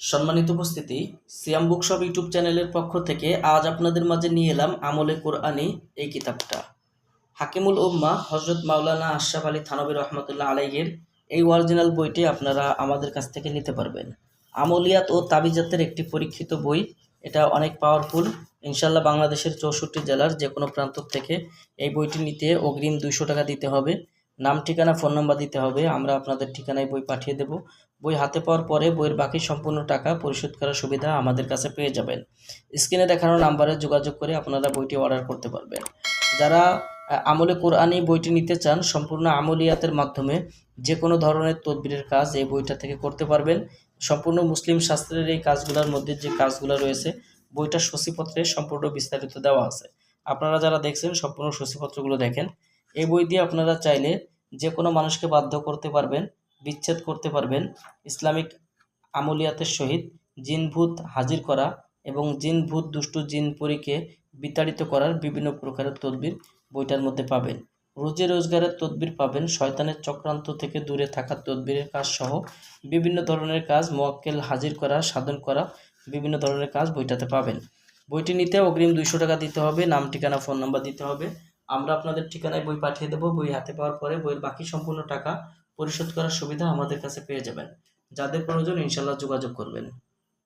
সম্মানিত উপস্থিতি, সিয়াম bookshop YouTube চ্যানেলের পক্ষ থেকে আজ আপনাদের মাঝে নিয়ে এলাম আমলে কোরআনি এই কিতাবটা। হাকিমুল উম্মা হজরত মাওলানা আশরাফ আলী থানবী রহমতুল্লাহ আলাইয়ের এই অরিজিনাল বইটি আপনারা আমাদের কাছ থেকে নিতে পারবেন। আমলিয়াত ও তাবিজাতের একটি পরীক্ষিত বই, এটা অনেক পাওয়ারফুল ইনশাল্লাহ বাংলাদেশের চৌষট্টি জেলার যে কোনো প্রান্ত থেকে এই বইটি নিতে অগ্রিম দুইশো টাকা দিতে হবে। নাম, ঠিকানা, ফোন নাম্বার দিতে হবে। আমরা আপনাদের ঠিকানায় বই পাঠিয়ে দেব। বই হাতে পাওয়ার পরে বইয়ের বাকি সম্পূর্ণ টাকা পরিশোধ করার সুবিধা আমাদের কাছে পেয়ে যাবেন। স্ক্রিনে দেখানো নাম্বারে যোগাযোগ করে আপনারা বইটি অর্ডার করতে পারবেন। যারা আমলে কোরআনি বইটি নিতে চান, সম্পূর্ণ আমলিয়াতের মাধ্যমে যে কোনো ধরনের তদবিরের কাজ এই বইটা থেকে করতে পারবেন। সম্পূর্ণ মুসলিম শাস্ত্রের এই কাজগুলোর মধ্যে যে কাজগুলো রয়েছে বইটার সূচিপত্রে সম্পূর্ণ বিস্তারিত দেওয়া আছে। আপনারা যারা দেখছেন, সম্পূর্ণ সূচিপত্রগুলো দেখেন। এই বই দিয়ে আপনারা চাইলে যে কোনো মানুষকে বাধ্য করতে পারবেন, বিচ্ছেদ করতে পারবেন, ইসলামিক আমলিয়াতের সহিত জিন ভূত হাজির করা এবং জিন ভূত দুষ্টু জিন পরীকে বিতাড়িত করার বিভিন্ন প্রকারের তদবির বইটার মধ্যে পাবেন। রোজে রোজগারের তদবির পাবেন, শয়তানের চক্রান্ত থেকে দূরে থাকার তদবিরের কাজ সহ বিভিন্ন ধরনের কাজ, মোয়াক্কেল হাজির করা, সাধন করা বিভিন্ন ধরনের কাজ বইটাতে পাবেন। বইটি নিতে অগ্রিম দুইশো টাকা দিতে হবে, নাম, ঠিকানা, ফোন নাম্বার দিতে হবে। আমরা আপনাদের ঠিকানায় বই পাঠিয়ে দেবো, বই হাতে পাওয়ার পরে বইয়ের বাকি সম্পূর্ণ টাকা পরিশোধ করার সুবিধা আমাদের কাছে পেয়ে যাবেন। যাদের প্রয়োজন ইনশাল্লাহ যোগাযোগ করবেন।